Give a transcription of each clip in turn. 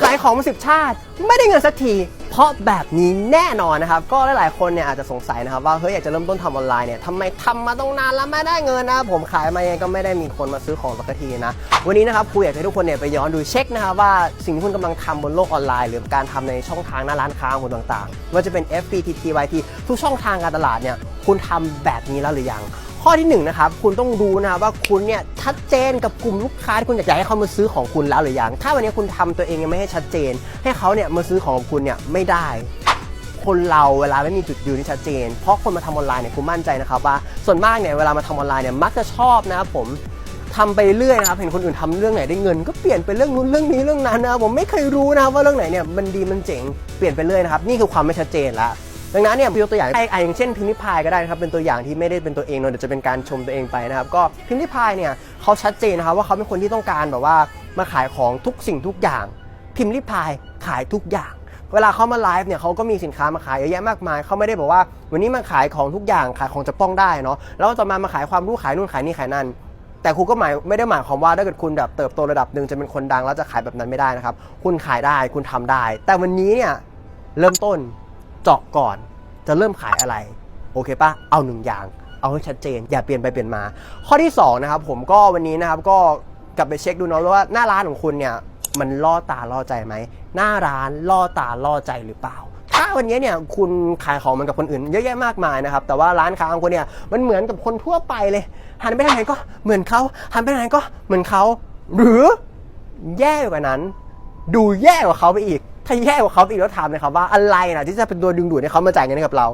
ขายของมาสิบชาติ ไม่ได้เงินสักที เพราะแบบนี้แน่นอนนะครับ ก็หลายๆคนเนี่ยอาจจะสงสัยนะครับ ว่าเฮ้ยอยากจะเริ่มต้นทำออนไลน์เนี่ยทำไมทำมาต้องนานแล้วไม่ได้เงินนะผมขายมายังไงก็ไม่ได้มีคนมาซื้อของสักทีนะ วันนี้นะครับครูอยากให้ทุกคนเนี่ยไปย้อนดูเช็คนะครับว่าสิ่งที่คุณกำลังทำบนโลกออนไลน์ หรือการทำในช่องทางหน้าร้านค้าของคุณต่างๆว่าจะเป็น FBTT YT ทุกช่องทางการตลาดเนี่ยคุณทำแบบนี้แล้วหรือยัง ข้อที่หนึ่งนะครับคุณต้องดูนะว่าคุณเนี่ยชัดเจนกับกลุ่มลูกค้าที่คุณอยากให้เขามาซื้อของคุณแล้วหรือยังถ้าวันนี้คุณทำตัวเองยังไม่ให้ชัดเจน ให้เขาเนี่ยมาซื้อของคุณเนี่ยไม่ได้ คนเราเวลาไม่มีจุดยืนที่ชัดเจน เพราะคนมาทำออนไลน์เนี่ยคุณมั่นใจนะครับว่าส่วนมากเนี่ยเวลามาทำออนไลน์เนี่ยมักจะชอบนะครับผมทำไปเรื่อยนะครับเห็นคนอื่นทำเรื่องไหนได้เงิน ก็เปลี่ยนไปเรื่องนู้นเรื่องนี้เรื่องนั้นนะครับผมไม่เคยรู้นะครับว่าเรื่องไหนเนี่ยมันดีมันเจ๋งเปลี่ยนไปเรื่อยนะครับนี่คือความไม่ชัดเจนละ ดังนั้นเนี่ยยกตัวอย่างให้อะอย่างเช่นพิมพ์ริพายก็ได้นะครับเป็นตัวอย่างที่ไม่ได้เป็นตัวเองเนอะเดี๋ยวจะเป็นการชมตัวเองไปนะครับก็พิมพ์ริพายเนี่ยเขาชัดเจนนะครับว่าเขาเป็นคนที่ต้องการแบบว่ามาขายของทุกสิ่งทุกอย่าง พิมพ์ริพายขายทุกอย่าง เวลาเขามาไลฟ์เนี่ยเขาก็มีสินค้ามาขายเยอะแยะมากมายเขาไม่ได้บอกว่า วันนี้มาขายของทุกอย่างขายของจะป้องได้เนาะแล้วต่อมามาขายความรู้ขายนู่นขายนี่ขายนั่นแต่ครูก็หมายไม่ได้หมายความว่าถ้าเกิดคุณแบบเติบโตระดับหนึ่งจะเป็นคนดังแล้วจะขายแบบนั้นไม่ได้นะครับ คุณขายได้คุณทำได้ แต่วันนี้เนี่ยเริ่มต้น เจาะก่อนจะเริ่มขายอะไร โอเคปะเอาหนึ่งอย่าง เอาให้ชัดเจน อย่าเปลี่ยนไปเปลี่ยนมา ข้อที่สองนะครับ ผมก็วันนี้นะครับก็กลับไปเช็คดูเนาะว่าหน้าร้านของคุณเนี่ยมันล่อตาล่อใจไหมหน้าร้านล่อตาล่อใจหรือเปล่า ถ้าวันนี้เนี่ยคุณขายของมันกับคนอื่น เยอะแยะมากมายนะครับ แต่ว่าร้านค้าของคุณเนี่ยมันเหมือนกับคนทั่วไปเลยหันไปทางไหนก็เหมือนเขาหันไปทางไหนก็เหมือนเขาหรือแย่กว่านั้น ดูแย่กว่าเขาไปอีก ถ้าแย่กว่าเขาไปอีกแล้วถามเลยครับว่าอะไรนะที่จะเป็นตัวดึงดูดให้เขามาจ่ายเงินให้กับเรา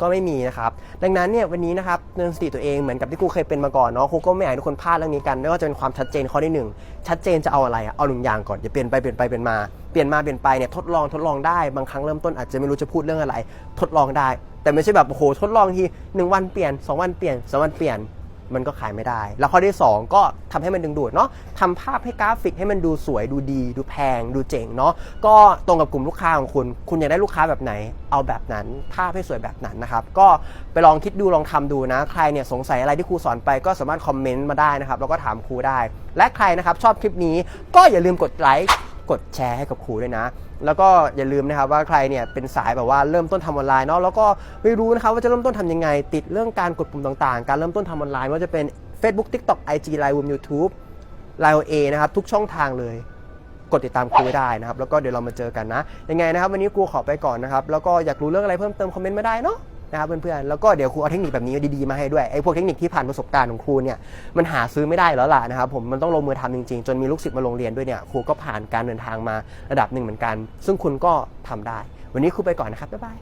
ก็ไม่มีนะครับ ดังนั้นเนี่ยวันนี้นะครับเตือนสติตัวเองเหมือนกับที่ครูเคยเป็นมาก่อนเนาะครูก็ไม่อยากให้ทุกคนพลาดเรื่องนี้กันไม่ว่าจะเป็นความชัดเจนข้อที่หนึ่งชัดเจนจะเอาอะไรเอาหนึ่งอย่างก่อนอย่าเปลี่ยนไปเปลี่ยนไปเปลี่ยนมาเปลี่ยนมาเปลี่ยนไปเนี่ยทดลองทดลองได้บางครั้งเริ่มต้นอาจจะไม่รู้จะพูดเรื่องอะไร ทดลองได้ แต่ไม่ใช่แบบโอ้โหทดลองทีหนึ่งวันเปลี่ยนสองวันเปลี่ยนสวันเปลี่ยน มันก็ขายไม่ได้ แล้วข้อที่ 2 ก็ทำให้มันดึงดูดเนาะทำภาพให้กราฟิกให้มันดูสวยดูดี ดูแพง ดูเจ๋งเนาะก็ตรงกับกลุ่มลูกค้าของคุณ คุณอยากได้ลูกค้าแบบไหน เอาแบบนั้น ภาพให้สวยแบบนั้นนะครับก็ไปลองคิดดูลองทำดูนะ ใครเนี่ยสงสัยอะไรที่ครูสอนไปก็สามารถคอมเมนต์มาได้นะครับแล้วก็ถามครูได้ และใครนะครับชอบคลิปนี้ก็อย่าลืมกดไลค์ กดแชร์ให้กับครูด้วยนะ แล้วก็อย่าลืมนะครับว่าใครเนี่ยเป็นสายแบบว่าเริ่มต้นทำออนไลน์เนาะแล้วก็ไม่รู้นะครับว่าจะเริ่มต้นทำยังไง ติดเรื่องการกดปุ่มต่างๆ การเริ่มต้นทำออนไลน์ไม่ว่าจะเป็น Facebook TikTok IG Line Room YouTube Line OA นะครับทุกช่องทางเลยกดติดตามครูได้นะครับ แล้วก็เดี๋ยวเรามาเจอกันนะ ยังไงนะครับ วันนี้ครูขอไปก่อนนะครับ แล้วก็อยากรู้เรื่องอะไรเพิ่มเติมคอมเมนต์มาได้เนาะ นะครับเพื่อนๆ แล้วก็เดี๋ยวครูเอาเทคนิคแบบนี้ดีๆมาให้ด้วยไอ้พวกเทคนิคที่ผ่านประสบการณ์ของครูเนี่ยมันหาซื้อไม่ได้แล้วล่ะนะครับผมมันต้องลงมือทำจริงๆ จนมีลูกศิษย์มาโรงเรียนด้วยเนี่ยครูก็ผ่านการเดินทางมาระดับหนึ่งเหมือนกัน ซึ่งคุณก็ทำได้ วันนี้ครูไปก่อนนะครับบ๊ายบาย